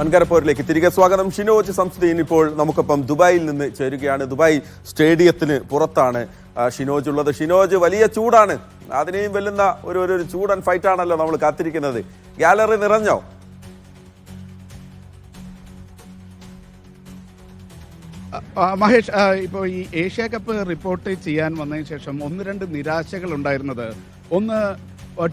വൻകരപ്പോരിലേക്ക് തിരികെ സ്വാഗതം. ഷിനോജ് സംസ്ഥയും ഇപ്പോൾ നമുക്കൊപ്പം ദുബായിൽ നിന്ന് ചേരുകയാണ്. ദുബായ് സ്റ്റേഡിയത്തിന് പുറത്താണ് ഷിനോജ് ഉള്ളത്. ഷിനോജ് വലിയ ചൂടാണ്. അതിനെയും വെല്ലുന്ന ഒരു ഒരു ചൂടൻ ഫൈറ്റാണല്ലോ നമ്മൾ കാത്തിരിക്കുന്നത്. ഗാലറി നിറഞ്ഞോ? മഹേഷ് ഇപ്പോൾ ഈ ഏഷ്യ കപ്പ് റിപ്പോർട്ട് ചെയ്യാൻ വന്നതിന് ശേഷം ഒന്ന് രണ്ട് നിരാശകൾ ഉണ്ടായിരുന്നത്. ഒന്ന്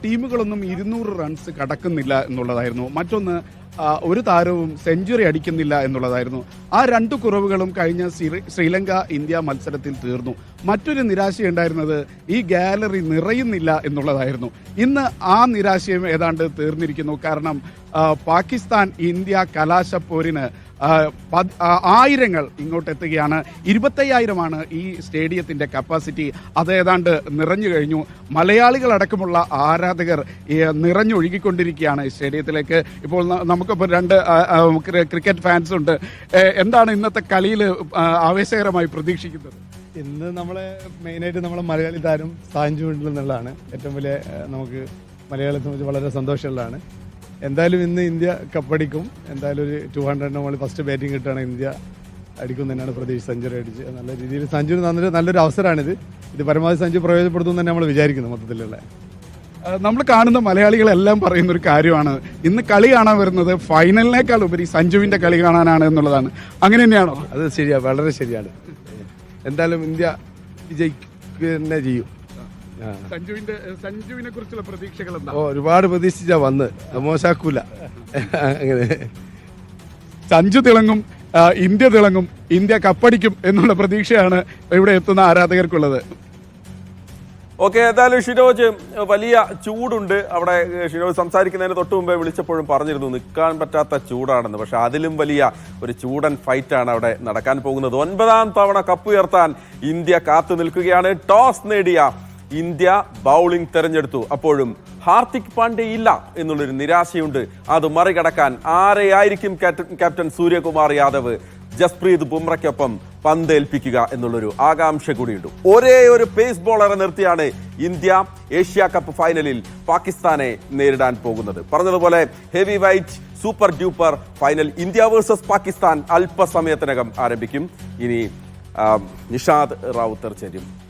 ടീമുകളൊന്നും ഇരുന്നൂറ് റൺസ് കടക്കുന്നില്ല എന്നുള്ളതായിരുന്നു. മറ്റൊന്ന് ഒരു താരവും സെഞ്ചുറി അടിക്കുന്നില്ല എന്നുള്ളതായിരുന്നു. ആ രണ്ട് കുറവുകളും കഴിഞ്ഞ ശ്രീലങ്ക ഇന്ത്യ മത്സരത്തിൽ തീർന്നു. മറ്റൊരു നിരാശയുണ്ടായിരുന്നത് ഈ ഗാലറി നിറയുന്നില്ല എന്നുള്ളതായിരുന്നു. ഇന്ന് ആ നിരാശയും ഏതാണ്ട് തീർന്നിരിക്കുന്നു. കാരണം പാകിസ്ഥാൻ ഇന്ത്യ കലാശപ്പോരിന് ആയിരങ്ങൾ ഇങ്ങോട്ട് എത്തുകയാണ് ഇരുപത്തയ്യായിരമാണ് ഈ സ്റ്റേഡിയത്തിന്റെ കപ്പാസിറ്റി. അത് ഏതാണ്ട് നിറഞ്ഞു കഴിഞ്ഞു. മലയാളികളടക്കമുള്ള ആരാധകർ നിറഞ്ഞൊഴുകിക്കൊണ്ടിരിക്കുകയാണ് സ്റ്റേഡിയത്തിലേക്ക്. ഇപ്പോൾ നമുക്കിപ്പോൾ രണ്ട് ക്രിക്കറ്റ് ഫാൻസ് ഉണ്ട് എന്താണ് ഇന്നത്തെ കളിയിൽ ആവേശകരമായി പ്രതീക്ഷിക്കുന്നത്? ഇന്ന് നമ്മളെ മെയിനായിട്ട് നമ്മളെ മലയാളി താരം സാഞ്ചു ഏറ്റവും വലിയ നമുക്ക് മലയാളത്തെ സംബന്ധിച്ച് വളരെ സന്തോഷമുള്ളതാണ്. എന്തായാലും ഇന്ന് ഇന്ത്യ കപ്പടിക്കും എന്തായാലും ഒരു ടു ഹൺഡ്രഡ് നമ്മൾ ഫസ്റ്റ് ബാറ്റിംഗ് കിട്ടുകയാണ് ഇന്ത്യ അടിക്കും തന്നെയാണ് പ്രതീക്ഷ സെഞ്ചുറി അടിച്ച് നല്ല രീതിയിൽ സഞ്ജുവിന് നല്ലൊരു നല്ലൊരു അവസരമാണിത്. ഇത് പരമാവധി സഞ്ജു പ്രയോജനപ്പെടുത്തും തന്നെ നമ്മൾ വിചാരിക്കുന്നു മൊത്തത്തിലുള്ള. നമ്മൾ കാണുന്ന മലയാളികളെല്ലാം പറയുന്ന ഒരു കാര്യമാണ്. ഇന്ന് കളി കാണാൻ വരുന്നത് ഫൈനലിനേക്കാൾ ഉപരി സഞ്ജുവിന്റെ കളി കാണാനാണ് എന്നുള്ളതാണ്. അങ്ങനെ തന്നെയാണോ? അത് ശരിയാണ് വളരെ ശരിയാണ്. എന്തായാലും ഇന്ത്യ വിജയിക്കുക തന്നെ ചെയ്യും. സഞ്ജുവിന്റെ സഞ്ജുവിനെ കുറിച്ചുള്ള പ്രതീക്ഷകൾ എന്താ? ഒരുപാട് പ്രതീക്ഷിച്ചാ വന്ന്. മോശാക്കൂല. അങ്ങനെ. സഞ്ജു തിളങ്ങും ഇന്ത്യ തിളങ്ങും ഇന്ത്യ കപ്പടിക്കും എന്നുള്ള പ്രതീക്ഷയാണ് ഇവിടെ എത്തുന്ന ആരാധകർക്കുള്ളത്. ഓക്കെ ഏതായാലും ഷിനോജ് വലിയ ചൂടുണ്ട്. അവിടെ ഷിരോജ് ഷിനോജ് സംസാരിക്കുന്നതിന് തൊട്ട് മുമ്പേ വിളിച്ചപ്പോഴും പറഞ്ഞിരുന്നു നിൽക്കാൻ പറ്റാത്ത ചൂടാണെന്ന്. പക്ഷെ അതിലും വലിയ ഒരു ചൂടൻ ഫൈറ്റാണ് അവിടെ നടക്കാൻ പോകുന്നത്. ഒൻപതാം തവണ കപ്പ് ഉയർത്താൻ ഇന്ത്യ കാത്തു നിൽക്കുകയാണ്. ടോസ് നേടിയ ഇന്ത്യ ബൗളിംഗ് തെരഞ്ഞെടുത്തു. അപ്പോഴും ഹാർദിക് പാണ്ഡ്യ ഇല്ല എന്നുള്ളൊരു നിരാശയുണ്ട്. അത് മറികടക്കാൻ ആരെയായിരിക്കും ക്യാപ്റ്റൻ സൂര്യകുമാർ യാദവ്? ജസ്പ്രീത് ബുംറയ്ക്കൊപ്പം പന്തേൽപ്പിക്കുക എന്നുള്ളൊരു ആകാംക്ഷ കൂടിയുണ്ട്. ഒരേ ഒരു പേസ് ബോളറെ നിർത്തിയാണ് ഇന്ത്യ ഏഷ്യ കപ്പ് ഫൈനലിൽ പാകിസ്ഥാനെ നേരിടാൻ പോകുന്നത്. പറഞ്ഞതുപോലെ heavy weight super duper final India versus Pakistan അല്പസമയത്തിനകം ആരംഭിക്കും. ഇനി നിഷാദ് റാവുത്തർ ചേരും.